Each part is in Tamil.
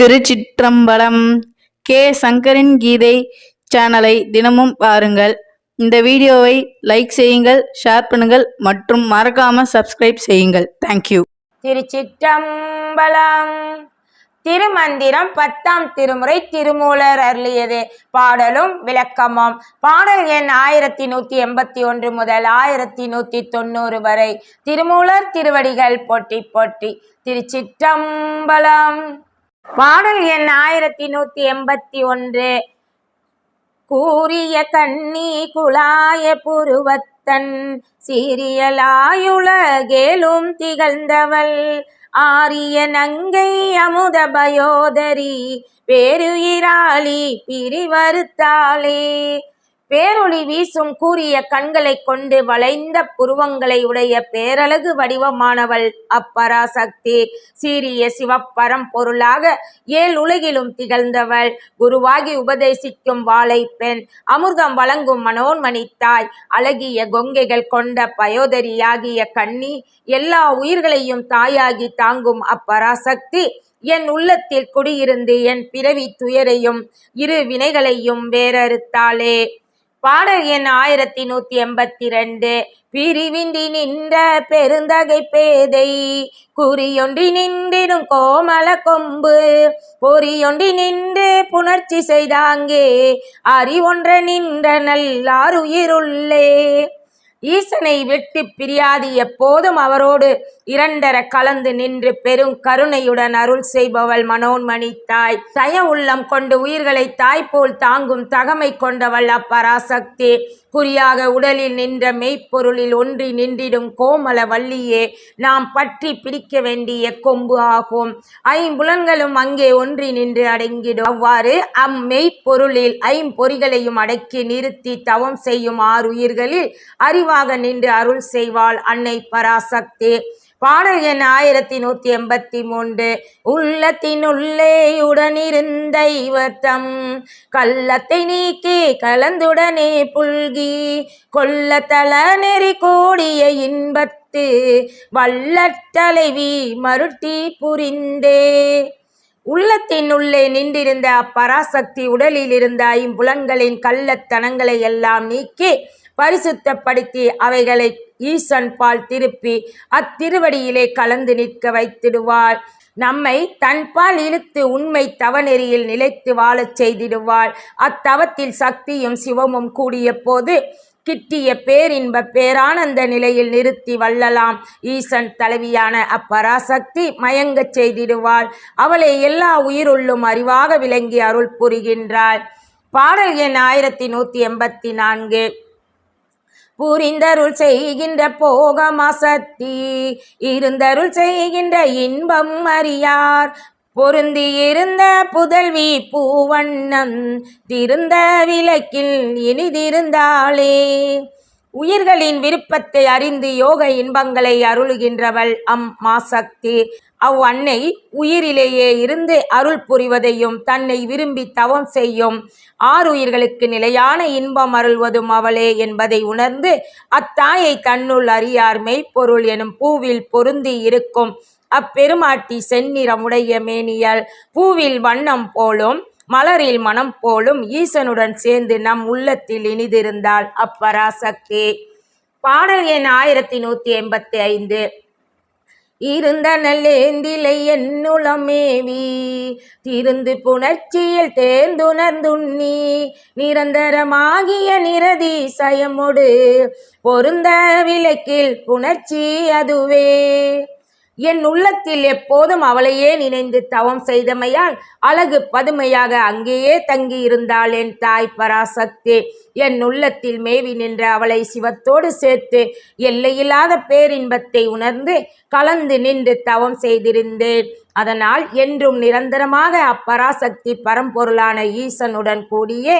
திருச்சிற்றம்பலம் கே. சங்கரின் கீதை சேனலை தினமும் பாருங்கள். இந்த வீடியோவை லைக் செய்யுங்கள் ஷேர் பண்ணுங்கள் மற்றும் மறக்காம சப்ஸ்கிரைப் செய்யுங்கள். தேங்க்யூ திருச்சிற்றம்பலம் திருமந்திரம் பத்தாம் திருமுறை திருமூலர் அருளியது. பாடலும் விளக்கமும். பாடல் எண் ஆயிரத்தி நூத்தி எண்பத்தி ஒன்று முதல் ஆயிரத்தி நூத்தி தொண்ணூறு வரை. திருமூலர் திருவடிகள் போட்டி போட்டி. திருச்சிற்றம்பலம் பாடல் எண் ஆயிரத்தி நூத்தி எண்பத்தி ஒன்று. கூறிய கண்ணி குழாய புருவத்தன் சீரியலாயுலகேலும் திகழ்ந்தவள். ஆரிய நங்கை அமுத பயோதரி பேருயிராளி பிரிவறுத்தாளே. பேரொளி வீசும் கூறிய கண்களை கொண்டு வளைந்த புருவங்களை உடைய பேரழகு வடிவமானவள் அப்பராசக்தி. சீரிய சிவப்பரம் பொருளாக ஏழ் உலகிலும் திகழ்ந்தவள். குருவாகி உபதேசிக்கும் வாளை பெண் அமிர்தம் வழங்கும் மனோன்மணி தாய் அழகிய கொங்கைகள் கொண்ட பயோதரியாகிய கண்ணி எல்லா உயிர்களையும் தாயாகி தாங்கும் அப்பராசக்தி. என் உள்ளத்தில் குடியிருந்து என் பிறவி துயரையும் இரு வினைகளையும் வேறறுத்தாளே. பாடல் எண் ஆயிரத்தி நூத்தி எண்பத்தி ரெண்டு பிரிவின்றி நின்ற பெருந்தகை பேதை குறியொன்றி நின்றிடும் கோமல கொம்பு. பொறியொன்றி நின்று புணர்ச்சி செய்தாங்கே அறிவொன்ற நின்ற நல்லாருயிருள்ளே. ஈசனை விட்டு பிரியாது எப்போதும் அவரோடு இரண்டர கலந்து நின்று பெரும் கருணையுடன் அருள் செய்பவள் மனோன்மணி தாய். தய உள்ளம் கொண்டு உயிர்களை தாய் போல் தாங்கும் தகமை கொண்டவள் அப்பராசக்தி. குறியாக உடலில் நின்ற மெய்ப்பொருளில் ஒன்றி நின்றிடும் கோமல வள்ளியே நாம் பற்றி பிடிக்க வேண்டிய கொம்பு ஆகும். ஐம்புலன்களும் அங்கே ஒன்றி நின்று அடங்கிடும். அவ்வாறு அம்மெய்ப்பொருளில் ஐம்பொறிகளையும் அடக்கி நிறுத்தி தவம் செய்யும் ஆறு உயிர்களில் அறிவாக நின்று அருள் செய்வாள் அன்னை பராசக்தி. பாடல் எண் ஆயிரத்தி நூத்தி எண்பத்தி மூன்று. உள்ளத்தினுள்ளே உடனிருந்த இவர்த்தம் கள்ளத்தை நீக்கி கலந்துடனே புல்கி கொல்லத்தல நெறி கூடிய இன்பத்து வல்லத்தலைவி மருட்டி புரிந்தே. உள்ளத்தின் உள்ளே நின்றிருந்த அப்பராசக்தி உடலில் இருந்த ஐம்புலன்களின் கள்ளத்தனங்களை எல்லாம் நீக்கி பரிசுத்தப்படுத்தி அவைகளை ஈசன் பால் திருப்பி அத்திருவடியிலே கலந்து நிற்க வைத்திடுவாள். நம்மை தன்பால் இழுத்து உண்மை தவநெறியில் நிலைத்து வாழச் செய்திடுவாள். அத்தவத்தில் சக்தியும் சிவமும் கூடிய போது கிட்டிய பேரின்ப பேரானந்த நிலையில் நிறுத்தி வள்ளலாம். ஈசன் தலைவியான அப்பராசக்தி மயங்கச் செய்திடுவாள். அவளை எல்லா உயிருள்ளும் அறிவாக விளங்கி அருள் புரிகின்றாள். பாடல் எண் ஆயிரத்தி நூற்றி எண்பத்தி நான்கு. புரிந்தருள் செய்கின்ற போகமசக்தி இருந்தருள் செய்கின்ற இன்பம் அறியார். பொருந்தி இருந்த புதல்வி பூவண்ணம் திருந்த விளக்கில் இனிதிருந்தாளே. உயிர்களின் விருப்பத்தை அறிந்து யோக இன்பங்களை அருளுகின்றவள் அம் மாசக்தி. அவ் அன்னை உயிரிலேயே இருந்து அருள் புரிவதையும் தன்னை விரும்பி தவம் செய்யும் ஆறுயிர்களுக்கு நிலையான இன்பம் அருள்வதும் அவளே என்பதை உணர்ந்து அத்தாயை தன்னுள் அறியார் மெய்ப்பொருள் எனும் பூவில் பொருந்தி இருக்கும். அப்பெருமாட்டி செந்நிறமுடைய மேனியல் பூவில் வண்ணம் போலும் மலரில் மனம் போலும் ஈசனுடன் சேர்ந்து நம் உள்ளத்தில் இனிதிருந்தாள் அப்பராசக்தி. பாடல் எண் ஆயிரத்தி நூத்தி எண்பத்தி ஐந்து. இருந்த நல்லேந்திலை என்னுளமேவி திருந்து புணர்ச்சியில் தேர்ந்துணர்ந்துண்ணி நிரந்தரமாகிய நிரதி சயமொடு பொருந்த விளக்கில் புணர்ச்சி அதுவே. என் உள்ளத்தில் எப்போதும் அவளையே நினைந்து தவம் செய்தமையால் அழகு பதுமையாக அங்கேயே தங்கி இருந்தாள் என் தாய் பராசக்தி. என் உள்ளத்தில் மேவி நின்ற அவளை சிவத்தோடு சேர்த்து எல்லையில்லாத பேரின்பத்தை உணர்ந்து கலந்து நின்று தவம் செய்திருந்தேன். அதனால் என்றும் நிரந்தரமாக அப்பராசக்தி பரம்பொருளான ஈசனுடன் கூடியே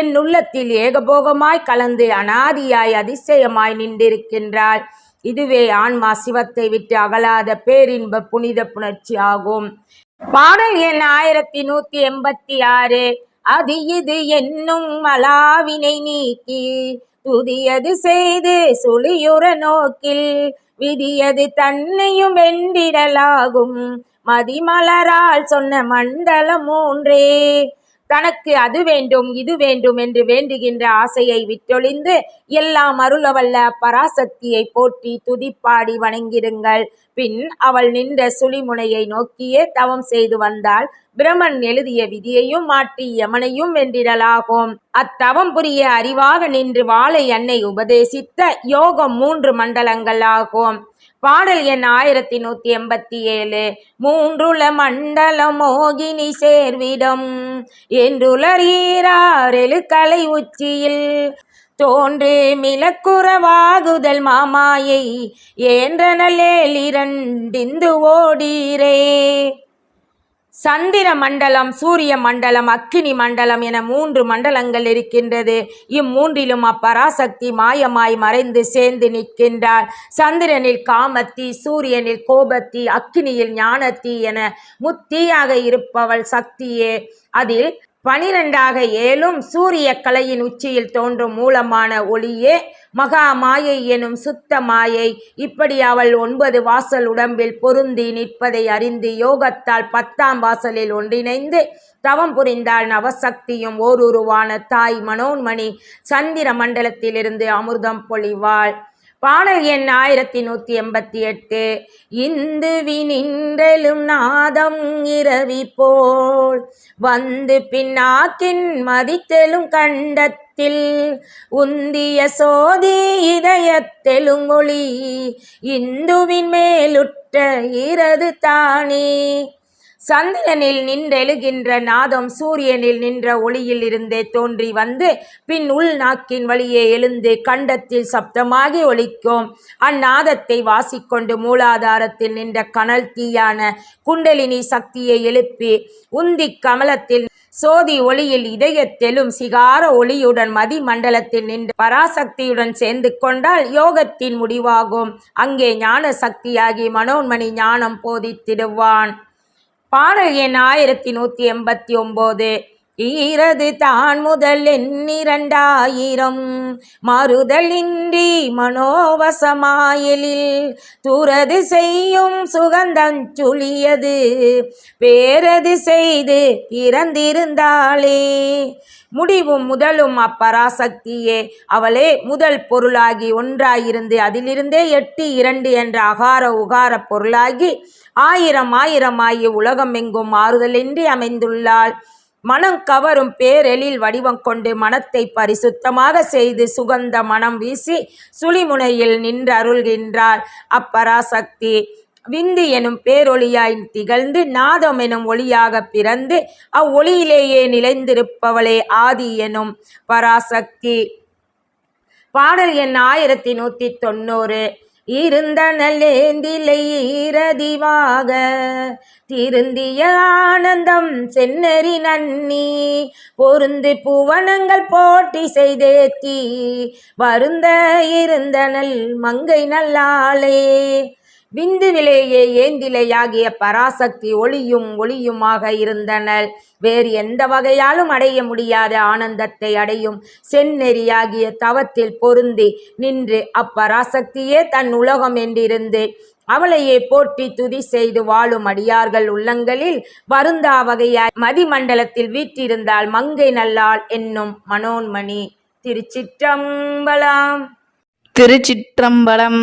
என் உள்ளத்தில் ஏகபோகமாய் கலந்து அனாதியாய் அதிசயமாய் நின்றிருக்கின்றாள். இதுவே ஆன்மா சிவத்தை விட்டு அகலாத பேரின்ப புனித புணர்ச்சி ஆகும். பாடல் எண் ஆயிரத்தி நூத்தி எண்பத்தி ஆறு. அது இது என்னும் மலாவினை நீக்கி துதியது செய்து சுழியுற நோக்கில் விதியது தன்னையும் வெண்டிடலாகும் மதிமலரால் சொன்ன மண்டலம் மூன்றே. தனக்கு அது வேண்டும் இது வேண்டும் என்று வேண்டுகின்ற ஆசையை விட்டொழிந்து எல்லாம் அருளவல்ல பராசக்தியை போற்றி துதிப்பாடி வணங்கிடுங்கள். பின் அவள் நின்ற சுழிமுனையை நோக்கியே தவம் செய்து வந்தால் பிரமன் எழுதிய விதியையும் மாற்றி யமனையும் வென்றிடலாகும். அத்தவம் புரிய அறிவாக நின்று வாழை அன்னை உபதேசித்த யோகம் மூன்று மண்டலங்கள் ஆகும். பாடல் எண் ஆயிரத்தி நூத்தி எண்பத்தி ஏழு. மூன்றுல மண்டலம் மோகினி சேர்விடம். என்றுளரீரார் கலை உச்சியில். தோன்று மிளக்குறவாகுதல் மாமாயை. ஏன்றனலேல் இரண்டிந்து ஓடீரே. சந்திர மண்டலம் சூரிய மண்டலம் அக்கினி மண்டலம் என மூன்று மண்டலங்கள் இருக்கின்றது. இம்மூன்றிலும் அப்பராசக்தி மாயமாய் மறைந்து சேர்ந்து நிற்கின்றார். சந்திரனில் காமத்தி சூரியனில் கோபத்தி அக்கினியில் ஞானத்தி என முத்தியாக இருப்பவள் சக்தியே. அதில் பனிரெண்டாக ஏழும் சூரிய கலையின் உச்சியில் தோன்றும் மூலமான ஒளியே மகா மாயை எனும் சுத்த மாயை. இப்படி அவள் ஒன்பது வாசல் உடம்பில் பொருந்தி நிற்பதை அறிந்து யோகத்தால் பத்தாம் வாசலில் ஒன்றிணைந்து தவம் புரிந்தாள் நவசக்தியும் ஓருருவான தாய் மனோன்மணி. சந்திர மண்டலத்திலிருந்து அமிர்தம் பொழிவாள். பாடல் எண் ஆயிரத்தி நூற்றி எண்பத்தி எட்டு. இந்துவினின்றலும் நாதம் இரவி போல். வந்து பின்னாக்கின் மதித்தெலும் கண்டத்தில் உந்திய சோதி இதயத்தெலும் ஒளி. இந்துவின் மேலுற்ற இரது தானே. சந்திரனில் நின்றெழுகின்ற நாதம் சூரியனில் நின்ற ஒளியில் இருந்தே தோன்றி வந்து பின் உள் நாக்கின் வழியே எழுந்து கண்டத்தில் சப்தமாகி ஒலிக்கும். அந்நாதத்தை வாசிக்கொண்டு மூலாதாரத்தில் நின்ற கனல் தீயான குண்டலினி சக்தியை எழுப்பி உந்தி கமலத்தில் சோதி ஒளியில் இதயத்திலும் சிகார ஒளியுடன் மதிமண்டலத்தில் நின்று பராசக்தியுடன் சேர்ந்து கொண்டால் யோகத்தின் முடிவாகும். அங்கே ஞான சக்தியாகி மனோன்மணி ஞானம் போதித்திடுவான். பாடல் எண் ஆயிரத்தி நூற்றி எண்பத்தி ஒம்பது. ஈரது தான் முதல் எண்ணிரண்டாயிரம். மறுதலின்றி மனோவசமாயலில் துறது செய்யும் சுகந்தஞ்சுளியது பேரது செய்து இறந்திருந்தாளே. முடிவும் முதலும் அப்பராசக்தியே. அவளே முதல் பொருளாகி ஒன்றாயிருந்து அதிலிருந்தே எட்டு இரண்டு என்ற அகார உகார பொருளாகி ஆயிரம் ஆயிரமாகி உலகம் எங்கும் மாறுதலின்றி அமைந்துள்ளாள். மனம் கவரும் பேரெழில் வடிவம் கொண்டு மனத்தை பரிசுத்தமாக செய்து சுகந்த மனம் வீசி சுழிமுனையில் நின்று அருள்கின்றார். அப்பராசக்தி விந்து எனும் பேரொளியாய் திகழ்ந்து நாதம் எனும் ஒளியாக பிறந்து அவ்வொளியிலேயே நிலைந்திருப்பவளே ஆதி எனும் பராசக்தி. பாடல் எண் ஆயிரத்தி நூற்றி தொண்ணூறு. இருந்தனலேந்திலை ஈரதிவாக திருந்திய ஆனந்தம் சென்னறி நன்னி பொருந்து புவனங்கள் போட்டி செய்தேத்தி வருந்த இருந்தனல் மங்கை நல்லாளே. விந்துவிலேயே ஏந்திலையாகிய பராசக்தி ஒளியும் ஒளியுமாக இருந்தனர் வேறு எந்த வகையாலும் அடைய முடியாத ஆனந்தத்தை அடையும் செந்நெறியாகிய தவத்தில் பொருந்தி நின்று அப்பராசக்தியே தன் உலகம் என்றிருந்து அவளையே போற்றி துதி செய்து வாழும் அடியார்கள் உள்ளங்களில் வருந்தா வகையாய் மதிமண்டலத்தில் வீற்றிருந்தால் மங்கை நல்லாள் என்னும் மனோன்மணி. திருச்சிற்றம்பலம். திருச்சிற்றம்பலம்.